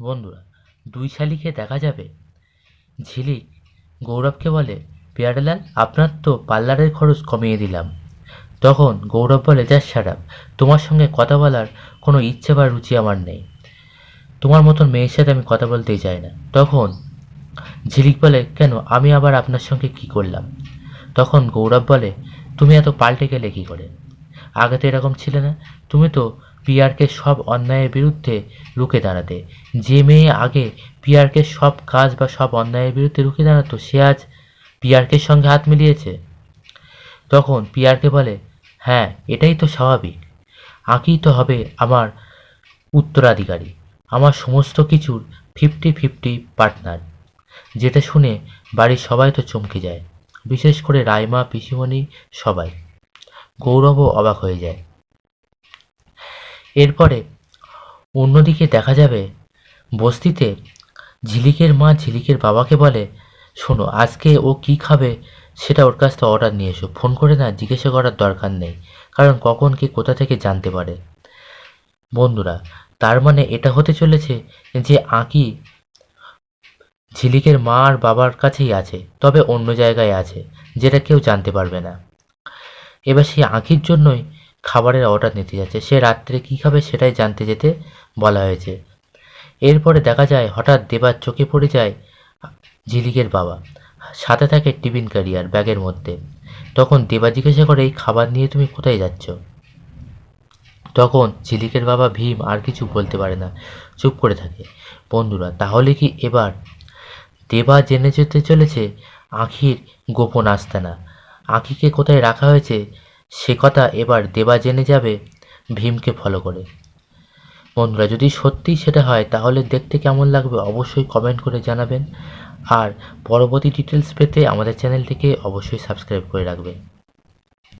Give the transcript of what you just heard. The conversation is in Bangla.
বন্ধুরা, দুই শালিকে দেখা যাবে? ঝিলিক গৌরবকে বলে, পেয়ারালাল, আপনার তো পার্লারের খরচ কমিয়ে দিলাম। তখন গৌরব বলে যা সারাপ, তোমার সঙ্গে কথা বলার কোনো ইচ্ছে বা রুচি আমার নেই। তোমার মতন মেয়ের সাথে আমি কথা বলতেই চাই না। তখন ঝিলিক বলে, কেন, আমি আবার আপনার সঙ্গে কি করলাম? তখন গৌরব বলে, তুমি এত পাল্টে গেলে কী করে? আগে তো এরকম ছিলে না। তুমি তো পিয়ারকে সব অন্যায়ের বিরুদ্ধে রুখে দাঁড়াতে। যে মেয়ে আগে পিয়ারকে সব কাজ বা সব অন্যায়ের বিরুদ্ধে রুখে দাঁড়াতো, সে আজ পিয়ারকে সঙ্গে হাত মিলিয়েছে। তখন পিয়ারকে বলে হ্যাঁ এটাই তো স্বাভাবিক। আঁকিই তো হবে আমার উত্তরাধিকারী। আমার সমস্ত কিছুর ফিফটি ফিফটি পার্টনার যেটা শুনে বাড়ির সবাই তো চমকে যায়, বিশেষ করে রাইমা, পিসিমণি সবাই। গৌরবও অবাক হয়ে যায়। এরপরে অন্যদিকে দেখা যাবে, বস্তিতে ঝিলিকের মা ঝিলিকের বাবাকে বলে, শোনো, আজকে ও কি খাবে সেটা ওর কাছ থেকে অর্ডার নিয়ে এসো। ফোন করে না, জিজ্ঞাসা করার দরকার নেই। কারণ কখন কে কোথা থেকে জানতে পারে। বন্ধুরা, তার মানে এটা হতে চলেছে যে আঁকি ঝিলিকের মা আর বাবার কাছেই আছে, তবে অন্য জায়গায় আছে, যেটা কেউ জানতে পারবে না। এবার সেই আঁকির জন্যই খাবারের অর্ডার নিতে যাচ্ছে। সে রাত্রে কী খাবে সেটাই জানতে যেতে বলা হয়েছে। এরপরে দেখা যায়, হঠাৎ দেবার চোখে পড়ে যায় ঝিলিকের বাবা। সাথে থাকে টিফিন ক্যারিয়ার ব্যাগের মধ্যে। তখন দেবা জিজ্ঞাসা করে, এই খাবার নিয়ে তুমি কোথায় যাচ্ছ? তখন ঝিলিকের বাবা ভীম আর কিছু বলতে পারে না। চুপ করে থাকে। বন্ধুরা, তাহলে কি এবার দেবা জেনে যেতে চলেছে? আঁখির গোপন আস্তানা। আঁখিকে কোথায় রাখা হয়েছে সে কথা এবার দেবা জেনে যাবে ভীমকে ফলো করে। বন্ধুরা, যদি সত্যিই সেটা হয়, তাহলে দেখতে কেমন লাগবে অবশ্যই কমেন্ট করে জানাবেন। আর পরবর্তী ডিটেলস পেতে আমাদের চ্যানেলটিকে অবশ্যই সাবস্ক্রাইব করে রাখবেন।